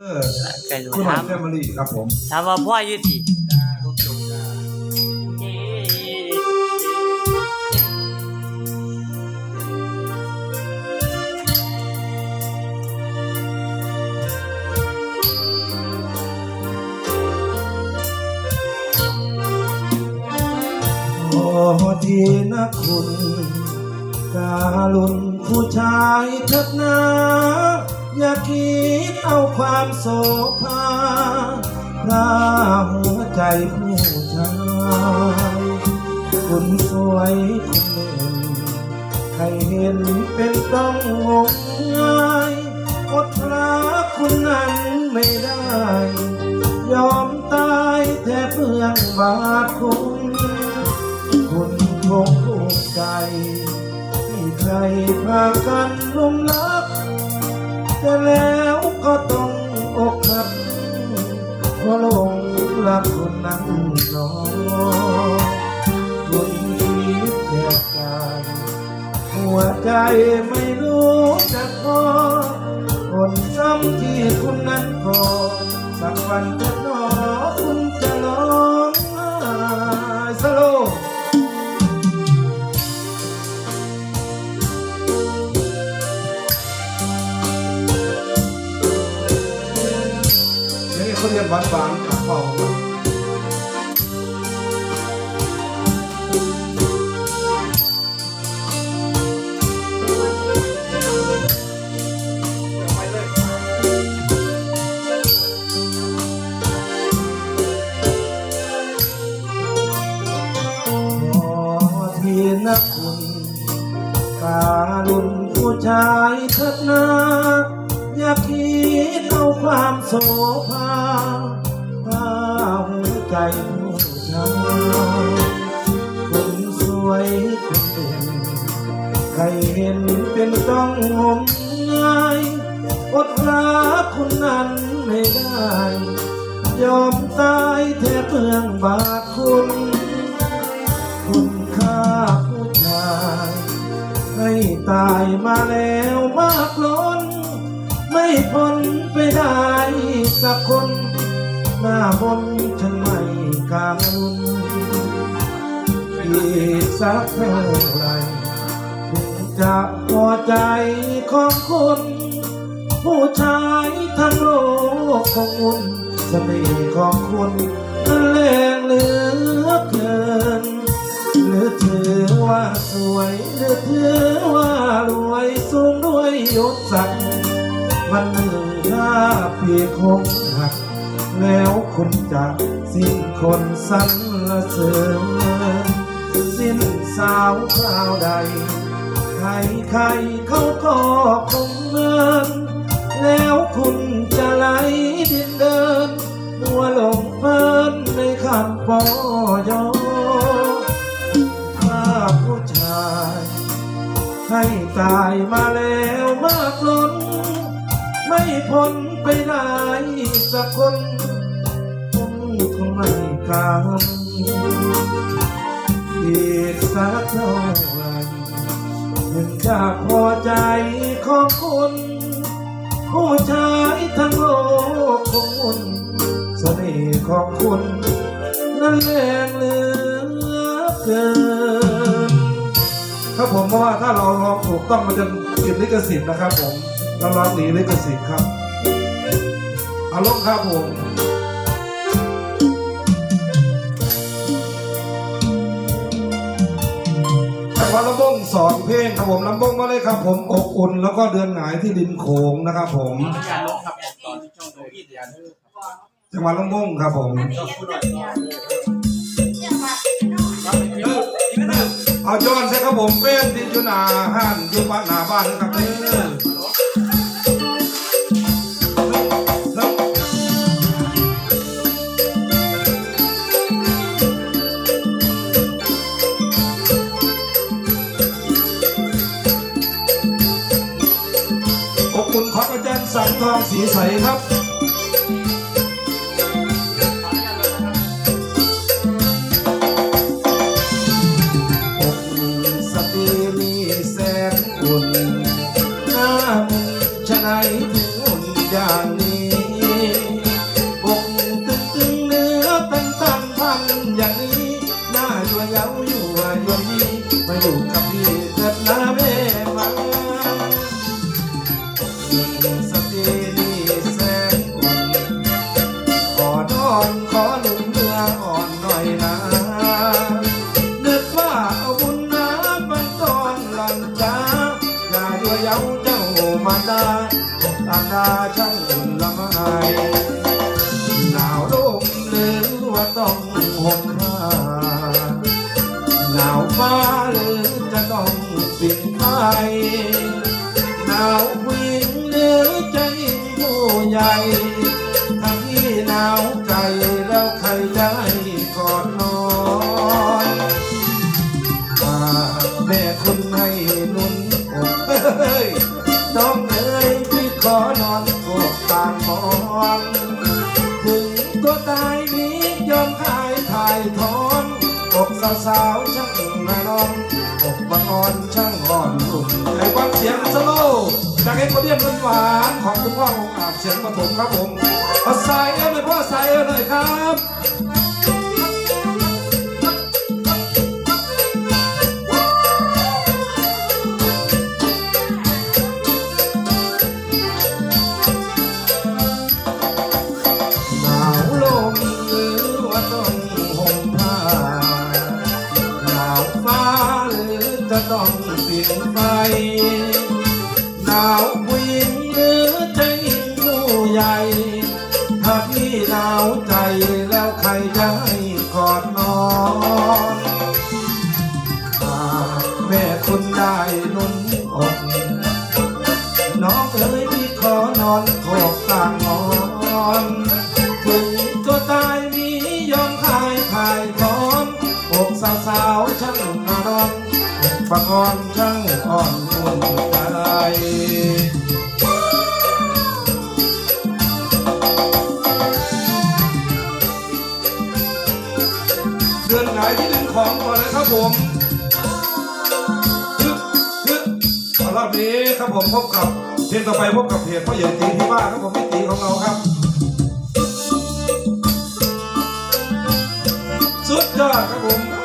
เออไก่หนูคุณหน่อถายมแฟมิลี่ครับผมถามว่าพ่ออยู่ที่โอ้ทีนะคุณ การุณผู้ชายเถิดนา อย่าคิดเอาความโสภาพระหัวใจผู้ชายคุณสวยคุณหนึ่งใครเห็นเป็นต้องงมงายอดรักคุณนั้นไม่ได้ ยอมตายแทบเพื่องบาทคุณคุณคงภูมิใจที่ใครพากันลุมลัก แต่แล้วก็ต้องอกหักเพราะหลงรักคนนั้นนอคุณคิดแยกกายหัวใจไม่รู้จะพอคนซ้ำที่คุณนั้นขอสักวันจะ เดี๋ยวนี้เขาเรียนหวานหวานกับเป่าขอทีนะคุณการุณผู้ชายเถิดนา อย่าคิดเอาความโสภาพาหัวใจผู้ชายคนสวยคนเด่นใครเห็นเป็นต้องงมงายอดรักคุณนั้นไม่ได้ ยอมตายแทบเพื่องบาทคุณคุณค่าผู้ชาย ให้ตายมาแล้วมากล้น ไม่พ้นไปได้สักคน หน้าบนฉันไม่กังวลอีกสักเท่าไหรถึงจะพอใจของคุณ ผู้ชายทั้งโลกของอุ่นเสน่ห์ของคุณนั้นแรงเหลือเกินหรือถือว่าสวยหรือถือว่ารวยสูงด้วยยศศักดิ์ มันหนึ่งถ้าเพียงคงหัก แล้วคุณจะสิ้นคนสรรเสริญสิ้นสาวคราวใด ใครใครเขาก็คงเมินแล้วคุณจะไหลดินเดินมัวหลงเพลินในคำปอยอถ้าผู้ชาย ให้ตายมาแล้วมากล้น ไม่พ้นไปได้สักคนผมคงไม่กล้าอีกสักเท่าไหรถึงจะพอใจของคุณผู้ชายทั้งโลกของคุณเสน่ห์ของคุณนั้นแรงเหลือเกินครับผมเพราะว่าถ้าเราร้องถูกต้องมันจะติดลิขสิทธิ์นะครับผม เราร้องหนีลิขสิทธิ์ครับอาลงครับผมจังหวัดลำบงสอนเพลงครับผมลำบงมาเลยครับ ผมอบอุ่นแล้วก็เดือนหงายที่ดินโขงนะครับ ผมการลบครับตอนช่องโควิดยานจังหวัดลำบงครับผมเอาย้อนใช่ครับผมเป็นที่จุนาห้านยู่บ้านหน้าบ้านครับเด้อ ทองสีใสครับ หนาวผู้หญิงหรือจผู้ใหญ่ถ้าพี่หนาวใจแล้วใครจะให้กอดนอนมากแม่คุณให้นุ่นอกเอ้ยน้องเอ๋ยพี่ขอนอนกบตาหมอนถึงตัวตายนี้ยอมขายถ่ายถอน อกสาวๆช่างมานอนอกบางอ่อนช่างอ่อนรุ่มให้ฟังเสียงสโลจากเอ็กโคเดียนหวานของคุณพ่อองค์อาจเสียงปฐมครับผมเอาใส่เอ้ยพ่อใส่เอ้ยหน่อยครับ อกฟังอ่อนช่างอ่อนอุ่นใจเดือนไหนที่ดึงของก่อนนะครับผมฮึฮึรอบนี้ครับผมพบกับเพลงต่อไปพบกับเพลงพ่อใหญ่ตีที่บ้านครับผมพี่ตีของเราครับ สุดยอดครับผม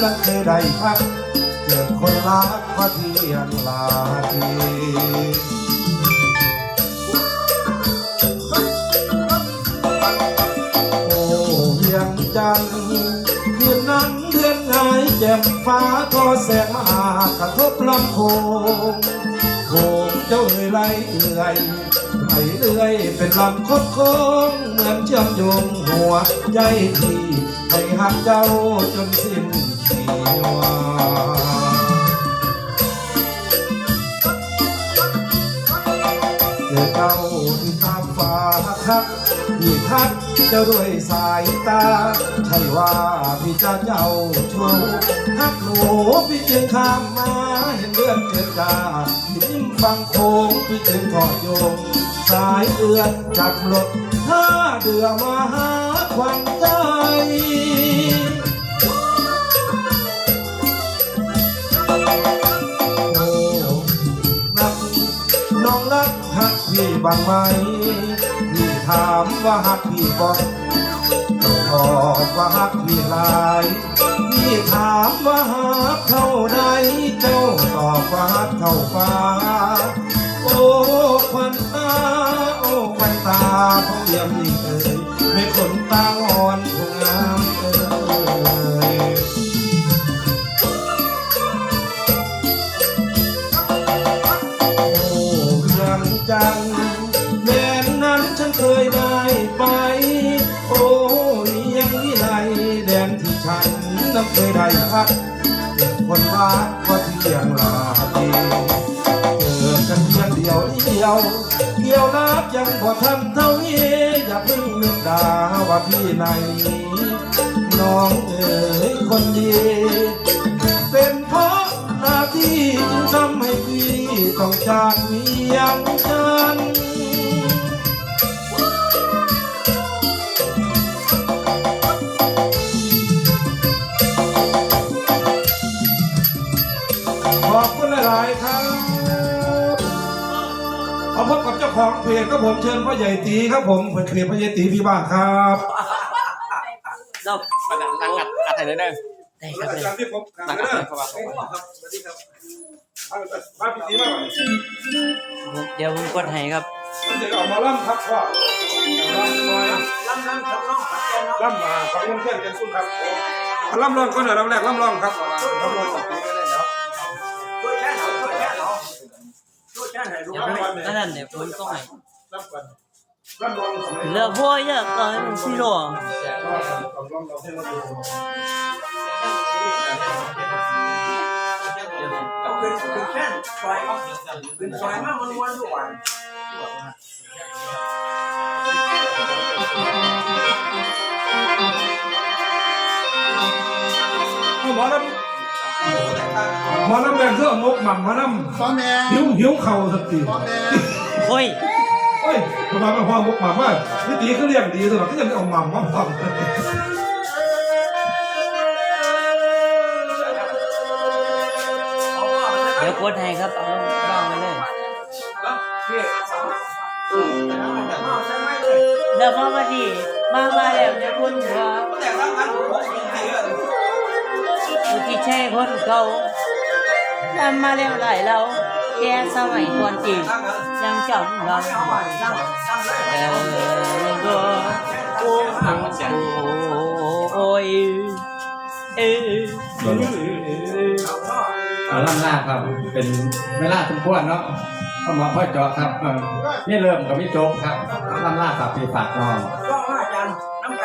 นนั้นเคยได้พักเจอคนรักก็เที่ยงลาทีโอ้เพียงจันทร์คืนนั้นเดือนไงายแจ่มฟ้าทอแสงมากระทบลำโพงโคงเจ้าเอ่ยไหลเอื่อยไหลเอื่อยเป็นลำคดโค้งเหมือนเชื่อมโยงหัวใจที่ให้หักเจ้าจนสิ้น เจอเจ้าที่ตามฟ้าทักพี่ทักเจ้าด้วยสายตา ใช่ว่าพี่จะเจ้าชูทักหนูพี่จึงข้ามมาเห็นเดือนเกิดกายิ้มฟังโค้งพี่จึงถอดโยง สายเอือนจากรถท่าเดือมาหาควันใจ พี่บ้างไหมพี่ถามว่าหักพี่บ่ตอบว่าหักพี่หลาย พี่ถามว่าหักเท่าใดเจ้าตอบว่าหักเท่าฟ้า โอ้ควันตา โอ้ควันตาของเยี่ยมนี่เอ่ยไม่คนตาอ่อนผงาม เคยได้พักเกิดคนรักก็เที่ยงลาทีเกิดกันเพียงเดียวเดียวเกี่ยวรักยังพอทำเท่านี้อย่าเพิ่งนึกด่าว่าพี่นายนี้น้องเอ๋ยคนดี เป็นเพราะหน้าที่จึงทำให้พี่ต้องจากเมียงจัน หลายๆครับเอาพบกับเจ้าของเพจครับผมเชิญพ่อใหญ่ตีครับผมเพจพ่อใหญ่ตีพี่บ้านครับเรามานั่งนั่งอัดอัดให้ได้เด้อได้ครับอาได้จารย์ที่ผมนั่งอัดให้เพราะว่าครับสวัสดีครับมาพิธีมาก่อนเดี๋ยวผมกดให้ครับมันจะออกมาล่ำครับพ่อล่ำน้อยลำลำทำน้องปัดแกนเนาะล่ำมาของลุงเทียนเป็นคุณครับล่ำร้องก็หน่อยลำแรกล่ำร้องครับล่ำร้อง ช่วยแช่หน่อยลูกเดี๋ยวผมนั่นนั่นเดี๋ยวผมต้องให้ล่ำก่อนล่ำร้องสองปีเลือกพ่อเลือกก่อนสิหรอล่ำร้องเราให้มาดูเอาขึ้นขึ้นแช่ซอยขึ้นซอยมามันวันทุกวันหมอลำหมอลำแดงเสื้อมกหม่ำหมอลพ่อแม่ำหิวหิวเข่าสักทีพ่อแม่โอ้ยเฮ้ยทำไมไม่พอมกหม่ำว่านี่ตีเขาเรียกดีตลอดก็ยังเอาหม่ำมาพร้อมเดี๋ยวกดให้ครับเอาลงบ้างไปเลยพี่แต่น้องแต่น้องใช่ไหมเลยเดี๋ยวพ่อมาดีมามาแล้วเดี๋ยวคุณครับ แต่ร่างกายผม ใช่คนเขานำมาแล้วหลายเราแกสมัยก่อนจียังจำเราเอาไปตั้งตั้งเลยเออก็โอ้โอ้ยเออเอาพ่อเอาล่ำหน้าครับ เป็นเวลาสมควรเนาะก็มาพ่อจอครับนี่เริ่มกับพี่โจ๊กครับล่ำหน้าฝากพี่ฝากน้อง